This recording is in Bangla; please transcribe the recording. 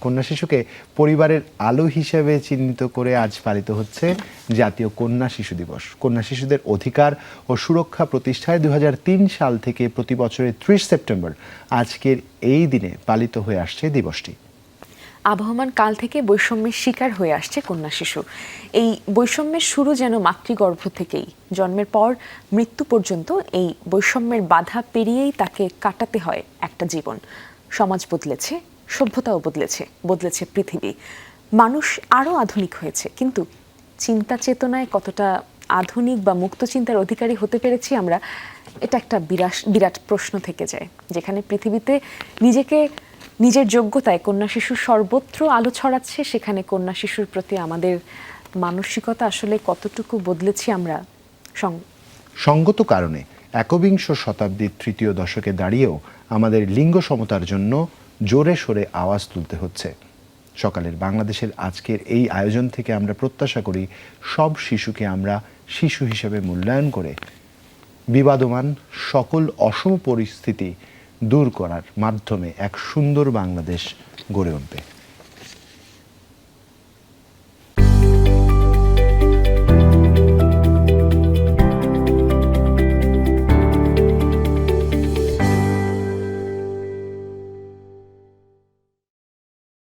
কন্যা শিশুকে পরিবারের আলো হিসেবে চিহ্নিত করে আজ পালিত হচ্ছে জাতীয় কন্যা শিশু দিবস। কন্যা শিশুদের অধিকার ও সুরক্ষা প্রতিষ্ঠায় দু সাল থেকে প্রতি বছরের ত্রিশ সেপ্টেম্বর আজকের এই দিনে পালিত হয়ে আসছে দিবসটি। আবহমান কাল থেকে বৈষম্যের শিকার হয়ে আসছে কন্যা শিশু। এই বৈষম্যের শুরু যেন মাতৃগর্ভ থেকেই। জন্মের পর মৃত্যু পর্যন্ত এই বৈষম্যের বাধা পেরিয়েই তাকে কাটাতে হয় একটা জীবন। সমাজ বদলেছে সভ্যতাও বদলেছে বদলেছে পৃথিবী। মানুষ আরও আধুনিক হয়েছে, কিন্তু চিন্তা চেতনায় কতটা আধুনিক বা মুক্ত চিন্তার অধিকারী হতে পেরেছি আমরা, এটা একটা বিরাট বিরাট প্রশ্ন থেকে যায়, যেখানে পৃথিবীতে নিজেকে, নিজের যোগ্যতায় কন্যা শিশুর সর্বত্র আলো ছড়াচ্ছে, সেখানে কন্যা শিশুর প্রতি আমাদের মানসিকতা আসলে কতটুকু বদলেছি আমরা সঙ্গত কারণে একবিংশ শতাব্দীর তৃতীয় দশকে দাঁড়িয়েও আমাদের লিঙ্গ সমতার জন্য জোরে সোরে আওয়াজ তুলতে হচ্ছে। সকালের বাংলাদেশের আজকের এই আয়োজন থেকে আমরা প্রত্যাশা করি সব শিশুকে আমরা শিশু হিসেবে মূল্যায়ন করে বিবাদমান সকল অসম পরিস্থিতি দূর করার মাধ্যমে এক সুন্দর বাংলাদেশ গড়ে উঠবে।